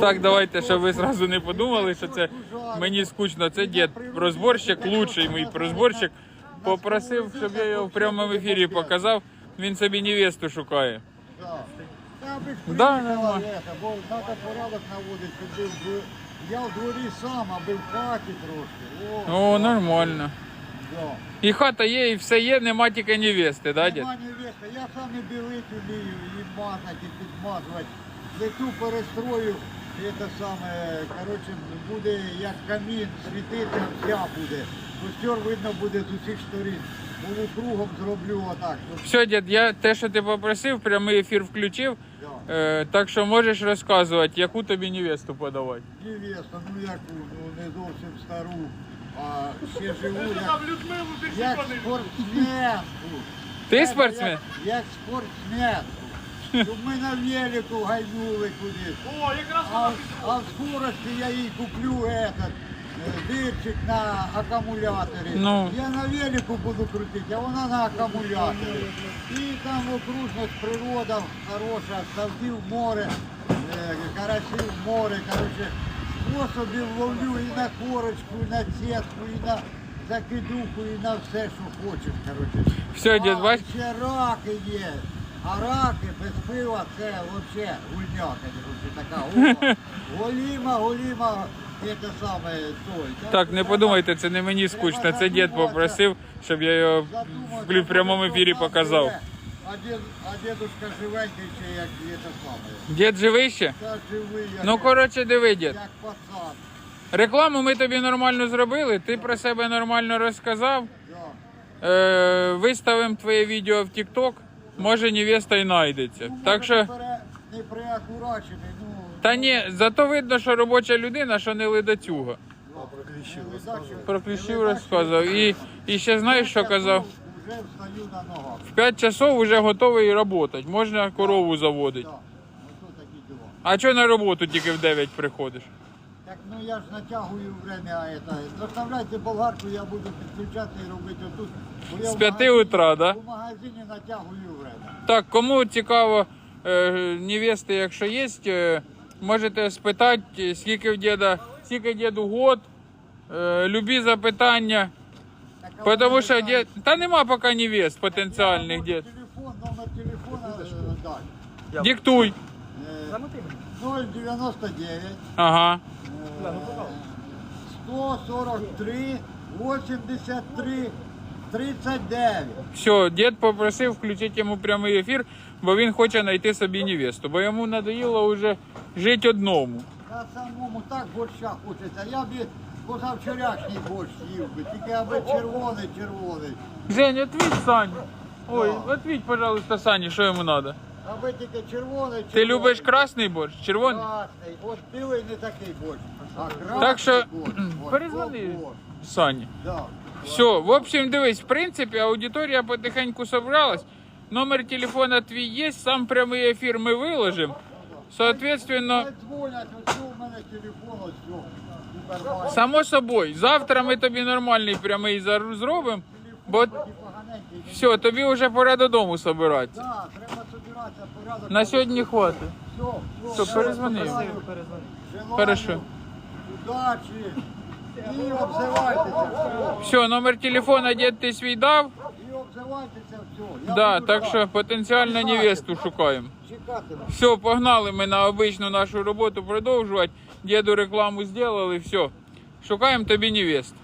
Так, давайте, щоб ви зразу не подумали, що це мені скучно. Це дід розборщик, лучший мій розборщик. Попросив, щоб я його в прямому ефірі показав. Він собі невесту шукає. Да. Ета, бо треба порядок наводити, щоб. Я в дворі сам, аби в хаті трошки. О, нормально. І хата є, і все є, нема тільки невести, да, дід? Нема невеста, я сам і білить вмію, і мазати, і підмазувати. Плиту перестрою, і це саме, коротше, буде як камін, світити вся буде. Костер видно буде з усіх сторін. Полукругом зроблю отак. Все, дід, я те, що ти попросив, прямий ефір включив. Да. Е, так що можеш розказувати, яку тобі невесту подавати. Невеста, ну яку, ну не зовсім стару, а ще живу, як, як спортсменку. Ти спортсмен? Як, як спортсменку. Щоб ми на велику гайнули кудись. О, якраз А, а в скорості я їй куплю этот е, дирчик на акумуляторі. Ну. Я на велику буду крутити, а вона на акумуляторі. І там окружність природа хороша, ставків море, е, карасів море. Короче, способів ловлю і на корочку, і на сітку, і на закидуху, і на все, що хочеш. Короче. Все, дід, А. Ще раки є. А раки без пива це взагалі гульня, короче, така. О, голіма, голіма, це саме той. Так, не подумайте, це не мені скучно. Це дід попросив, щоб я його в прямому ефірі показав. А, дід, а дідушка живенький ще як це саме. Дід живий ще? Та живий, як, Ну, коротше, диви, дід. як пацан. Рекламу ми тобі нормально зробили, ти про себе нормально розказав. Е, виставимо твоє відео в TikTok, може невеста й знайдеться. Ну, Так що. не приакурачений, ну. Та ні, зато видно, що робоча людина, що не ледацюга. Про кліщів розказував. І, і ще знаєш, що казав? Вже встаю на ногах. В 5 часов вже готовий працювати. Можна корову заводити. Ото такі діла. А чого на роботу тільки в 9 приходиш? Так ну я ж натягую время, а это, заставляйте болгарку, я буду підключати і робити отут. Бо я З в 5 магазині- утра, да? У магазині натягую время. Так, кому цікаво е, невести, якщо є, е, можете спитати, скільки в діда, скільки діду год, е, любі запитання. Так, а Потому вони що знають. дід, та нема поки невест потенціальних Я дід. Телефон, номер телефона е, дай. Диктуй. Е, 099 Ага. Е, 143 83 39. Все, дід попросив включити йому прямий ефір, бо він хоче знайти собі невесту, бо йому надоїло вже жити одному. Та самому так борща хочеться. Я б і позавчорашній борщ їв би, тільки аби червоний, червоний. Жень, ответь Сані. Ой, Да. ответь, пожалуйста, Сані, що йому треба. Аби тільки червоний, червоний. Ти любиш красний борщ, червоний? Красний. От білий не такий борщ. А красний Так що, борщ. От, перезвони. от. Да. Все, в общем, дивись, в принципі, аудиторія потихеньку собралась. Номер телефона твій є, сам прямий ефір ми виложимо. Соответственно, Хай дзвонять, ось у мене телефон, ось о, у само собою, завтра ми тобі нормальний прямий зар- зробимо, бо все, тобі вже пора додому собиратися. Да, треба. На сьогодні хватить. Все, Все, перезвони. Хорошо. Удачі. І обзивайтеся. Все. Номер телефона дід ти свій дав. І обзивайтеся, все. Да, так що потенціально невесту шукаємо. Чекатиму. Все, погнали ми на обичну нашу роботу продовжувати. Діду рекламу зробили, все. Шукаємо тобі невесту.